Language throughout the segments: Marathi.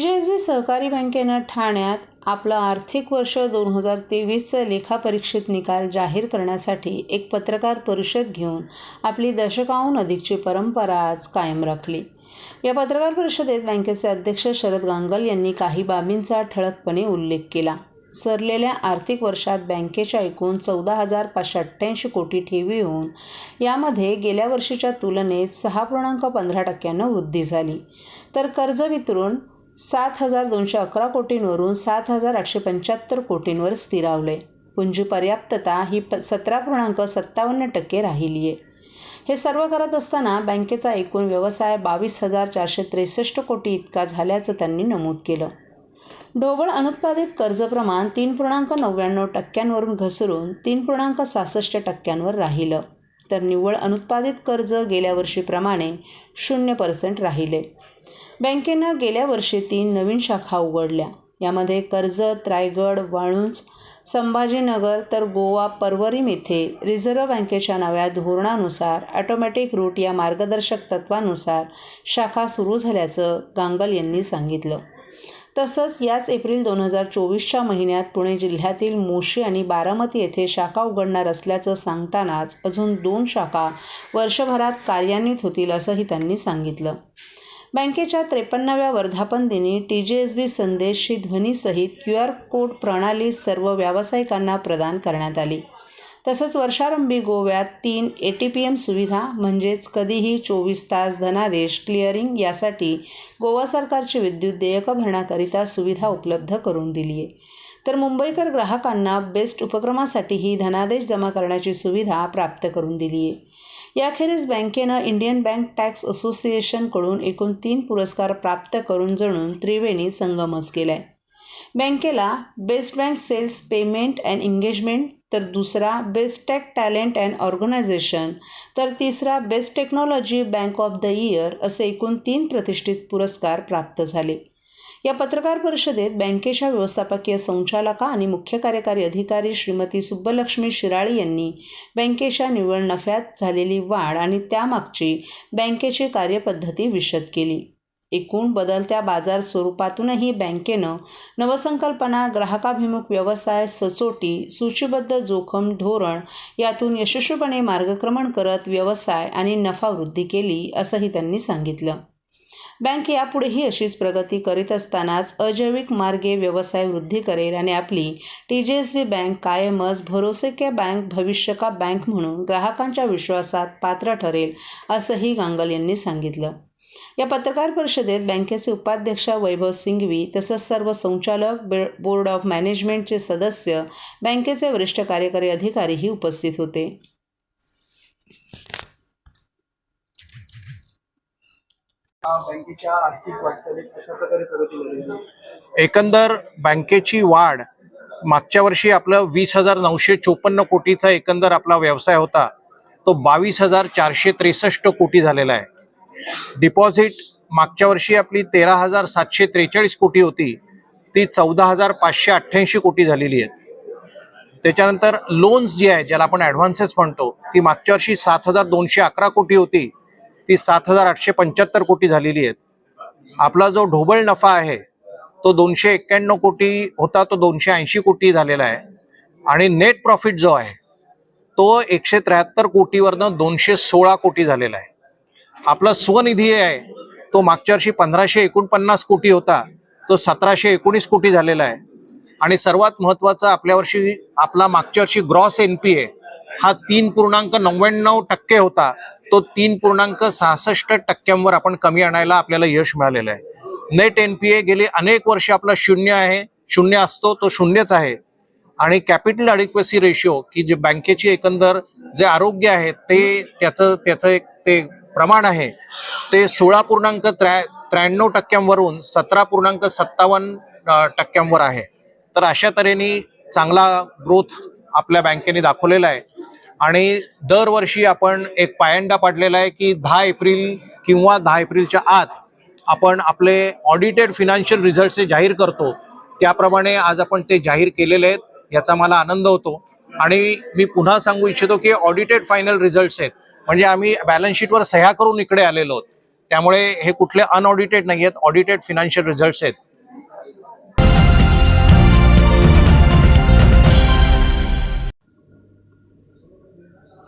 जे एस बी सहकारी बँकेनं ठाण्यात आपलं आर्थिक वर्ष दोन हजार तेवीसचं लेखापरीक्षित निकाल जाहीर करण्यासाठी एक पत्रकार परिषद घेऊन आपली दशकाहून अधिकची परंपरा आज कायम राखली. या पत्रकार परिषदेत बँकेचे अध्यक्ष शरद गांगल यांनी काही बाबींचा ठळकपणे उल्लेख केला. सरलेल्या आर्थिक वर्षात बँकेच्या एकूण चौदा हजार पाचशे अठ्ठ्याऐंशी कोटी ठेवी होऊन यामध्ये गेल्या वर्षीच्या तुलनेत सहा पूर्णांक पंधरा टक्क्यानं वृद्धी झाली. तर कर्ज वितरून सात हजार दोनशे अकरा कोटींवरून सात हजार आठशे पंच्याहत्तर कोटींवर स्थिरावले. पुंजी पर्याप्तता ही प सतरा पूर्णांक सत्तावन्न टक्के राहिली आहे. हे सर्व करत असताना बँकेचा एकूण व्यवसाय बावीस हजार चारशे त्रेसष्ट कोटी इतका झाल्याचं त्यांनी नमूद केलं. ढोबळ अनुत्पादित कर्ज प्रमाण तीन पूर्णांक नव्याण्णव टक्क्यांवरून घसरून तीन पूर्णांक सहासष्ट टक्क्यांवर राहिलं. तर निव्वळ अनुत्पादित कर्ज गेल्या वर्षीप्रमाणे शून्य पर्सेंट राहिले. बँकेनं गेल्या वर्षी तीन नवीन शाखा उघडल्या. यामध्ये कर्जत रायगड वाळूंज संभाजीनगर तर गोवा परवरीम येथे रिझर्व्ह बँकेच्या नव्या धोरणानुसार ॲटोमॅटिक रूट या मार्गदर्शक तत्वानुसार शाखा सुरू झाल्याचं गांगल यांनी सांगितलं. तसंच याच एप्रिल दोन हजार चोवीसच्या महिन्यात पुणे जिल्ह्यातील मोशी आणि बारामती येथे शाखा उघडणार असल्याचं सांगतानाच अजून दोन शाखा वर्षभरात कार्यान्वित होतील असंही त्यांनी सांगितलं. बँकेच्या त्रेपन्नाव्या वर्धापन दिनी टी जी एस बी संदेश ही ध्वनीसहित क्यू आर कोड प्रणाली सर्व व्यावसायिकांना प्रदान करण्यात आली. तसंच वर्षारंभी गोव्यात तीन ए टी पी एम सुविधा म्हणजेच कधीही चोवीस तास धनादेश क्लिअरिंग यासाठी गोवा सरकारची विद्युत देयकं भरण्याकरिता सुविधा उपलब्ध करून दिली आहे. तर मुंबईकर ग्राहकांना बेस्ट उपक्रमासाठी ही धनादेश जमा करण्याची सुविधा प्राप्त करून दिली आहे. याखेरीज बँकेनं इंडियन बँक टॅक्स असोसिएशनकडून एकूण तीन पुरस्कार प्राप्त करून जणून त्रिवेणी संगमच केला आहे बँकेला best bank sales payment and engagement तर दुसरा best tech talent and organisation तर तिसरा best technology bank of the year असे एकूण तीन प्रतिष्ठित पुरस्कार प्राप्त झाले. या पत्रकार परिषदेत बँकेच्या व्यवस्थापकीय संचालका आणि मुख्य कार्यकारी अधिकारी श्रीमती सुब्बलक्ष्मी शिराळे यांनी बँकेच्या निव्वळ नफ्यात झालेली वाढ आणि त्यामागची बँकेची कार्यपद्धती विशद केली. एकूण बदलत्या बाजार स्वरूपातूनही बँकेनं नवसंकल्पना ग्राहकाभिमुख व्यवसाय सचोटी सूचीबद्ध जोखम धोरण यातून यशस्वीपणे मार्गक्रमण करत व्यवसाय आणि नफावृद्धी केली असंही त्यांनी सांगितलं. बँक यापुढेही अशीच प्रगती करीत असतानाच अजैविक मार्गे व्यवसाय वृद्धी करेल आणि आपली T G S B bank कायमच भरोसेक्या बँक भविष्य का बँक म्हणून ग्राहकांच्या विश्वासात पात्र ठरेल असंही गांगल यांनी सांगितलं. या पत्रकार परिषदेत बँकेचे उपाध्यक्ष वैभव सिंघवी तसंच सर्व संचालक बे बोर्ड ऑफ मॅनेजमेंटचे सदस्य बँकेचे वरिष्ठ कार्यकारी अधिकारीही उपस्थित होते. बँकेच्या आर्थिक वाटचालीत कशा प्रकारे प्रगती एकंदर बँकेची वाढ मागच्या वर्षी आपलं वीस हजार नऊशे चोपन्न कोटीचा एकंदर आपला व्यवसाय होता तो बावीस हजार चारशे त्रेसष्ट कोटी झालेला आहे. डिपॉझिट मागच्या वर्षी आपली तेरा हजार सातशे त्रेचाळीस कोटी होती ती चौदा हजार पाचशे अठ्ठ्याऐंशी कोटी झालेली आहेत त्याच्यानंतर लोन्स जी आहे ज्याला आपण ॲडव्हान्सेस म्हणतो ती मागच्या वर्षी सात हजार दोनशे अकरा कोटी होती ती सात हजार आठशे पंच्याहत्तर कोटी झालेली आहेत. आपला जो ढोबळ नफा आहे तो दोनशे एक्क्याण्णव कोटी होता तो दोनशे ऐंशी कोटी झालेला आहे. आणि नेट प्रॉफिट जो आहे तो एकशे त्र्याहत्तर कोटीवरनं दोनशे सोळा कोटी झालेला आहे. आपला स्वनिधी आहे तो मागच्या वर्षी पंधराशे एकोणपन्नास कोटी होता तो सतराशे एकोणीस कोटी झालेला आहे. आणि सर्वात महत्त्वाचा आपल्या वर्षी आपला मागच्या वर्षी ग्रॉस एन पी ए हा तीन पूर्णांक नव्याण्णव टक्के होता. तो तीन पूर्णांक सहासष्ट टक्क्यांवर आपण कमी आणायला आपल्याला यश मिळालेलं आहे. नेट एन पी ए गेली अनेक वर्ष आपला शून्य आहे शून्य असतो तो शून्यच आहे. आणि कॅपिटल अडिक्वेसी रेशिओ की जे बँकेची एकंदर जे आरोग्य आहे ते त्याचं त्याचं एक ते प्रमाण आहे ते सोळा पूर्णांक त्र्या त्र्याण्णव टक्क्यांवरून सतरा पूर्णांक सत्तावन्न टक्क्यांवर आहे. तर अशा तऱ्हेने चांगला ग्रोथ आपल्या बँकेने दाखवलेला आहे. आणि दरवर्षी आपण एक पायंडा पाडलेला आहे की दहा एप्रिल किंवा दहा एप्रिलच्या आत आपण आपले ऑडिटेड फिनान्शियल रिझल्ट जाहीर करतो त्याप्रमाणे आज आपण ते जाहीर केलेले आहेत याचा मला आनंद होतो. आणि मी पुन्हा सांगू इच्छितो की ऑडिटेड फायनल रिझल्ट्स आहेत. म्हणजे आम्ही बॅलन्स शीटवर सह्या करून इकडे आलेलो आहोत. त्यामुळे हे कुठले अनऑडिटेड नाही आहेत ऑडिटेड फिनान्शियल रिझल्ट्स आहेत.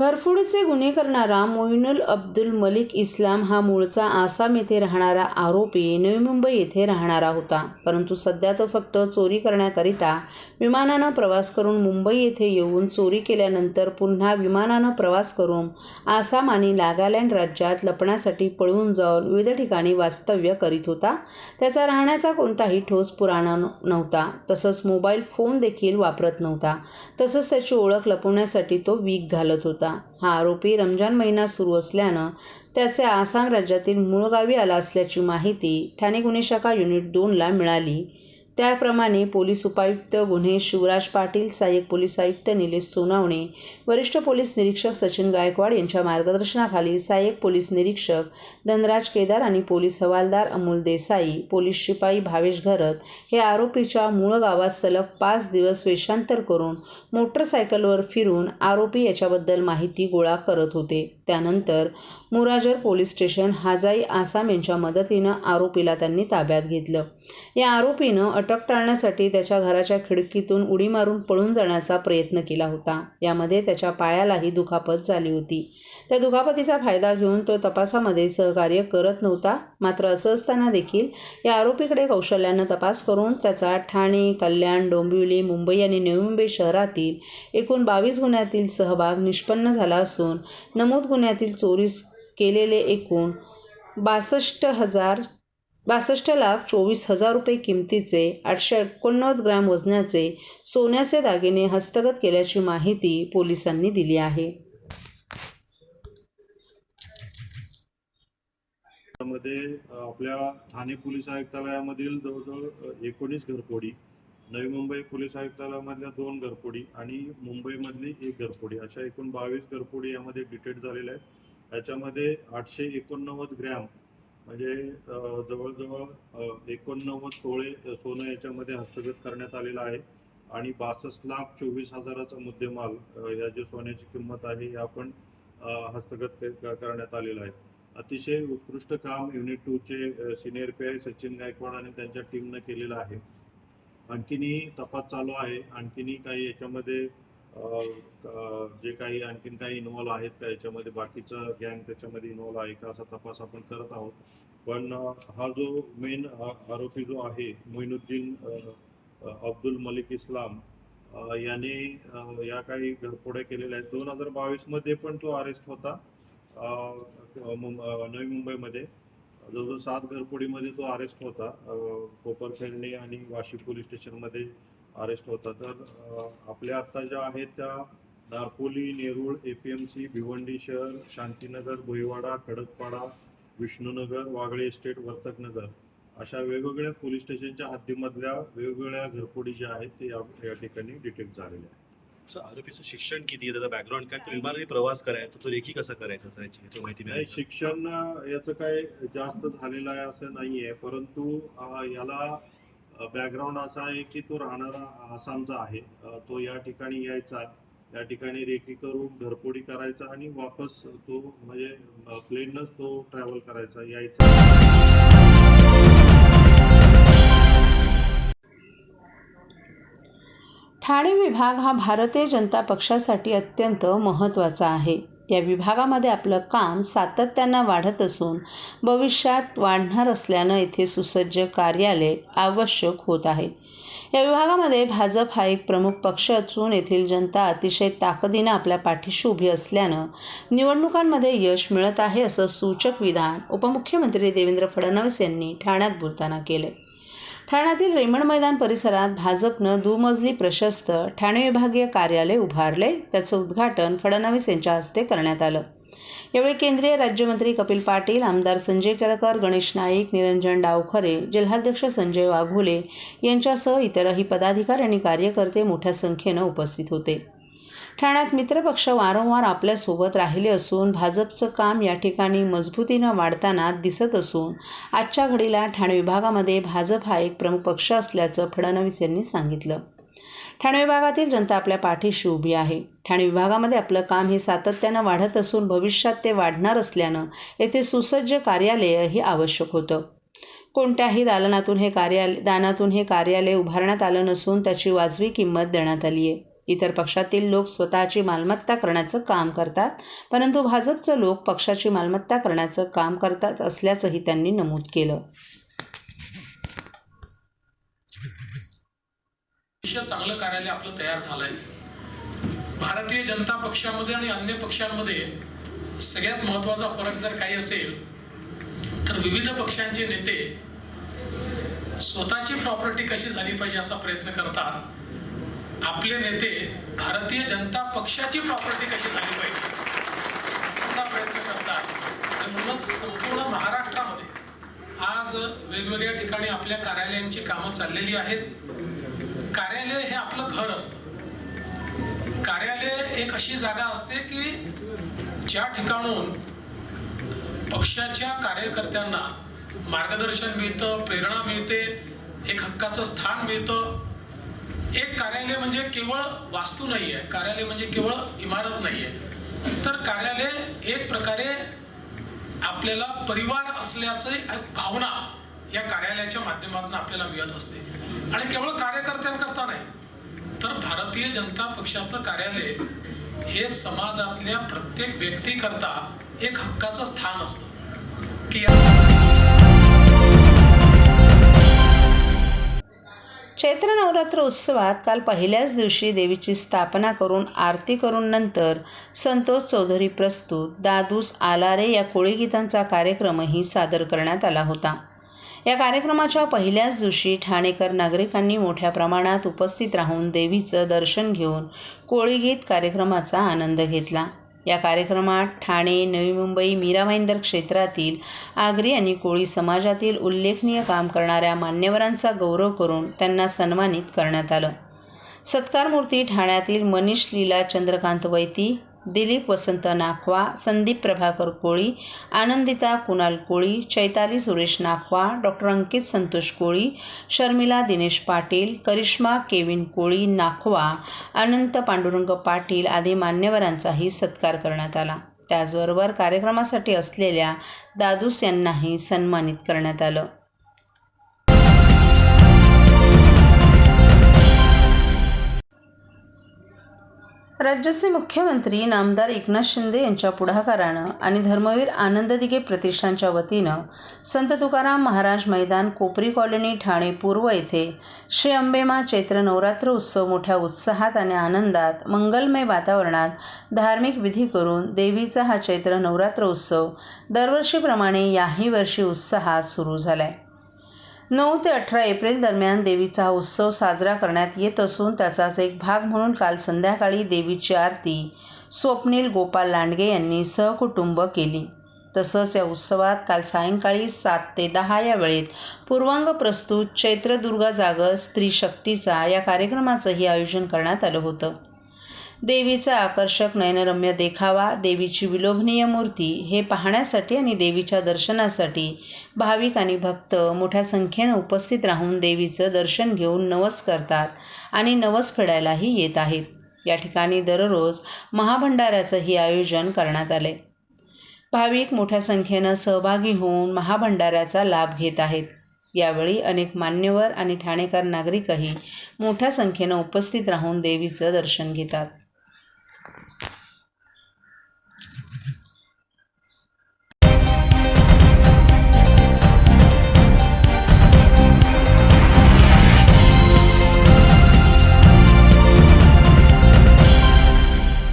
घरफोडीचे गुन्हे करणारा मोइनुल अब्दुल मलिक इस्लाम हा मूळचा आसाम येथे राहणारा आरोपी नवी मुंबई येथे राहणारा होता. परंतु सध्या तो फक्त चोरी करण्याकरिता विमानानं प्रवास करून मुंबई येथे येऊन चोरी केल्यानंतर पुन्हा विमानानं प्रवास करून आसाम आणि नागालँड राज्यात लपण्यासाठी पळून जाऊन विविध ठिकाणी वास्तव्य करीत होता. त्याचा राहण्याचा कोणताही ठोस पुराणा नव्हता. तसंच मोबाईल फोन देखील वापरत नव्हता. तसंच त्याची ओळख लपवण्यासाठी तो वीक घालत होता. हा आरोपी रमजान महिना सुरू असल्यानं त्याचे आसाम राज्यातील मूळ गावी आला असल्याची माहिती ठाणे गुन्हे शाखा युनिट दोनला मिळाली. त्याप्रमाणे पोलीस उपायुक्त गुन्हे शिवराज पाटील सहाय्यक पोलीस आयुक्त निलेश सोनावणे वरिष्ठ पोलीस निरीक्षक सचिन गायकवाड यांच्या मार्गदर्शनाखाली सहाय्यक पोलीस निरीक्षक धनराज केदार आणि पोलीस हवालदार अमोल देसाई पोलीस शिपाई भावेश घरत हे आरोपीच्या मूळ गावात सलग पाच दिवस वेषांतर करून मोटरसायकलवर फिरून आरोपी याच्याबद्दल माहिती गोळा करत होते. त्यानंतर मुराजर पोलीस स्टेशन हाजाई आसाम यांच्या मदतीनं आरोपीला त्यांनी ताब्यात घेतलं. या आरोपीनं अटक टाळण्यासाठी त्याच्या घराच्या खिडकीतून उडी मारून पळून जाण्याचा प्रयत्न केला होता. यामध्ये त्याच्या पायालाही दुखापत झाली होती. त्या दुखापतीचा फायदा घेऊन तो तपासामध्ये सहकार्य करत नव्हता. मात्र असं असताना देखील या आरोपीकडे कौशल्यानं तपास करून त्याचा ठाणे कल्याण डोंबिवली मुंबई आणि नवी मुंबई शहरातील एकूण बावीस गुन्ह्यातील सहभाग निष्पन्न झाला असून नमूद गुन्ह्यातील चोरीस केलेले एकूण बासष्ट हजार बासष्ट लाख चोवीस हजार रुपये किमतीचे आठशे एकोणनव्वद ग्रॅम वजनाचे सोन्याचे दागिने हस्तगत केल्याची माहिती पोलिसांनी दिली आहे. त्यामध्ये आपल्या ठाणे पोलीस आयुक्तालयामधील जवळजवळ एकोणीस घरपोडी नवी मुंबई पोलीस आयुक्तालयामधल्या दोन घरपोडी आणि मुंबईमधली एक घरपोडी अशा एकूण बावीस घरपोडी यामध्ये डिटेक्ट झालेल्या आहेत. याच्यामध्ये आठशे एकोणनव्वद ग्रॅम म्हणजे जवळजवळ एकोणनव्वद तोळे सोनं याच्यामध्ये हस्तगत करण्यात आलेलं आहे. आणि बासष्ट लाख चोवीस हजाराचा मुद्देमाल या जे सोन्याची किंमत आहे या पण हस्तगत करण्यात आलेलं आहे. अतिशय उत्कृष्ट काम unit टूचे senior P I Sachin Gaikwad आणि त्यांच्या टीमनं केलेलं आहे. आणखीनही तपास चालू आहे. आणखीनही काही याच्यामध्ये जे काही आणखीन काही इन्व्हॉल्व आहेत का याच्यामध्ये बाकीचं गँग त्याच्यामध्ये इन्व्हॉल्व आहे का असा तपास आपण करत आहोत. पण हा जो मेन आरोपी जो आहे मोइनुद्दीन अब्दुल मलिक इस्लाम याने या काही घरफोड्या केलेल्या आहेत. दोन हजार बावीसमध्ये पण तो अरेस्ट होता नवी मुंबईमध्ये. जवळजवळ सात घरफोडीमध्ये तो अरेस्ट होता अ, आणि वाशी पोलीस स्टेशनमध्ये. अरेस्ट होता तर आपल्या आता ज्या आहेत त्या दारपोली नेरूळ एपीएमसी भिवंडी शहर शांतीनगर भोईवाडा खडकपाडा विष्णुनगर वागळे एस्टेट वर्तकनगर अशा वेगवेगळ्या पोलीस स्टेशनच्या हद्दीमधल्या वेगवेगळ्या घरफोडी ज्या आहेत ते या ठिकाणी डिटेक्ट झालेल्या आहेत. आरोपीचं शिक्षण किती आहे? त्याचा बॅकग्राऊंड काय? तो विमानाने प्रवास करायचा तो रेखी कसा करायचा सर याची माहिती नाही शिक्षण याचं काय जास्त झालेलं आहे असं नाहीये. परंतु याला बॅकग्राऊंड असा आहे की तो राहणारा आसामचा आहे. तो या ठिकाणी यायचा. या ठिकाणी रेकी करून घरपोडी करायचा आणि वापस तो म्हणजे प्लेनच तो ट्रॅव्हल करायचा यायचा. ठाणे विभाग हा भारतीय जनता पक्षासाठी अत्यंत महत्त्वाचा आहे. या विभागामध्ये आपलं काम सातत्यानं वाढत असून भविष्यात वाढणार असल्यानं येथे सुसज्ज कार्यालय आवश्यक होत आहे. या विभागामध्ये भाजप हा एक प्रमुख पक्ष असून येथील जनता अतिशय ताकदीनं आपल्या पाठीशी उभी असल्यानं निवडणुकांमध्ये यश मिळत आहे असं सूचक विधान उपमुख्यमंत्री देवेंद्र फडणवीस यांनी ठाण्यात बोलताना केलं ठाण्यातील रेमंड मैदान परिसरात भाजपनं दुमजली प्रशस्त ठाणे विभागीय कार्यालय उभारले. त्याचं उद्घाटन फडणवीस यांच्या हस्ते करण्यात आलं. यावेळी केंद्रीय राज्यमंत्री कपिल पाटील आमदार संजय केळकर गणेश नाईक निरंजन डावखरे जिल्हाध्यक्ष संजय वाघोले यांच्यासह इतरही पदाधिकारी आणि कार्यकर्ते मोठ्या संख्येनं उपस्थित होते. ठाण्यात मित्रपक्ष वारंवार आपल्यासोबत राहिले असून भाजपचं काम या ठिकाणी मजबूतीनं वाढताना दिसत असून आजच्या घडीला ठाणे विभागामध्ये भाजप हा एक प्रमुख पक्ष असल्याचं फडणवीस यांनी सांगितलं. ठाणे विभागातील जनता आपल्या पाठीशी उभी आहे. ठाणे विभागामध्ये आपलं काम हे सातत्यानं वाढत असून भविष्यात ते वाढणार असल्यानं येथे सुसज्ज कार्यालयही आवश्यक होतं. कोणत्याही दालनातून हे कार्यालय दानातून हे कार्यालय उभारण्यात आलं नसून त्याची वाजवी किंमत देण्यात आली आहे इतर पक्षातील लोक स्वतःची मालमत्ता करण्याचं काम करतात परंतु भाजपचं लोक पक्षाची मालमत्ता करण्याचं काम करतात असल्याचंही त्यांनी नमूद केलं. चांगलं कार्यालय आपलं तयार झालंय. भारतीय जनता पक्षामध्ये आणि अन्य पक्षांमध्ये सगळ्यात महत्त्वाचा फरक जर काही असेल तर विविध पक्षांचे नेते स्वतःची प्रॉपर्टी कशी झाली पाहिजे असा प्रयत्न करतात आपले नेते भारतीय जनता पक्षाची प्रॉपर्टी कशी झाली पाहिजे? असा प्रयत्न करतात आणि म्हणूनच संपूर्ण महाराष्ट्रामध्ये आज वेगवेगळ्या ठिकाणी आपल्या कार्यालयांची कामं चाललेली आहेत. कार्यालय हे आपलं घर असतं. कार्यालय एक अशी जागा असते की ज्या ठिकाणून पक्षाच्या कार्यकर्त्यांना मार्गदर्शन मिळतं प्रेरणा मिळते एक हक्काचं स्थान मिळतं एक कार्यालय म्हणजे केवळ वास्तू नाही आहे कार्यालय म्हणजे केवळ इमारत नाही आहे तर कार्यालय एक प्रकारे आपल्याला परिवार असल्याचं एक भावना या कार्यालयाच्या माध्यमातून आपल्याला मिळत असते. आणि केवळ कार्यकर्त्यांकरता नाही तर भारतीय जनता पक्षाचं कार्यालय हे समाजातल्या प्रत्येक व्यक्तीकरता एक हक्काचं स्थान असतं. की या चैत्र नवरात्र उत्सवात काल पहिल्याच दिवशी देवीची स्थापना करून आरती करून नंतर संतोष चौधरी प्रस्तुत दादूस आलारे या कोळीगीतांचा कार्यक्रमही सादर करण्यात आला होता. या कार्यक्रमाच्या पहिल्याच दिवशी ठाणेकर नागरिकांनी मोठ्या प्रमाणात उपस्थित राहून देवीचं दर्शन घेऊन कोळीगीत कार्यक्रमाचा आनंद घेतला. या कार्यक्रमात ठाणे नवी मुंबई मीरा भाईंदर क्षेत्रातील आगरी आणि कोळी समाजातील उल्लेखनीय काम करणाऱ्या मान्यवरांचा गौरव करून त्यांना सन्मानित करण्यात आलं. सत्कारमूर्ती ठाण्यातील मनीष लीला चंद्रकांत वैती दिलीप वसंत नाखवा संदीप प्रभाकर कोळी आनंदिता कुणाल कोळी चैताली सुरेश नाखवा डॉक्टर अंकित संतोष कोळी शर्मिला दिनेश पाटील करिश्मा केविन कोळी नाखवा अनंत पांडुरंग पाटील आदी मान्यवरांचाही सत्कार करण्यात आला. त्याचबरोबर कार्यक्रमासाठी असलेल्या दादूस यांनाही सन्मानित करण्यात आलं. राज्याचे मुख्यमंत्री नामदार एकनाथ शिंदे यांच्या पुढाकारानं आणि धर्मवीर आनंद दिघे प्रतिष्ठानच्या वतीनं संत तुकाराम महाराज मैदान कोपरी कॉलनी ठाणे पूर्व येथे श्री अंबेमा चैत्र नवरात्र उत्सव मोठ्या उत्साहात आणि आनंदात मंगलमय वातावरणात धार्मिक विधी करून देवीचा हा चैत्र नवरात्र उत्सव दरवर्षीप्रमाणे याही वर्षी उत्साहात सुरू झाला आहे नऊ ते अठरा एप्रिल दरम्यान देवीचा उत्सव साजरा करण्यात येत असून त्याचाच एक भाग म्हणून काल संध्याकाळी देवीची आरती स्वप्नील गोपाल लांडगे यांनी सहकुटुंब केली. तसंच या उत्सवात काल सायंकाळी सात ते दहा या वेळेत पूर्वांग प्रस्तुत चैत्रदुर्गा जागर स्त्री शक्तीचा या कार्यक्रमाचंही आयोजन करण्यात आलं होतं. देवीचा आकर्षक नयनरम्य देखावा देवीची विलोभनीय मूर्ती हे पाहण्यासाठी आणि देवीच्या दर्शनासाठी भाविक आणि भक्त मोठ्या संख्येनं उपस्थित राहून देवीचं दर्शन घेऊन नवस करतात आणि नवस फेडायलाही येत आहेत. या ठिकाणी दररोज महाभंडाऱ्याचंही आयोजन करण्यात आले भाविक मोठ्या संख्येनं सहभागी होऊन महाभंडाऱ्याचा लाभ घेत आहेत. यावेळी अनेक मान्यवर आणि ठाणेकर नागरिकही मोठ्या संख्येनं उपस्थित राहून देवीचं दर्शन घेतात.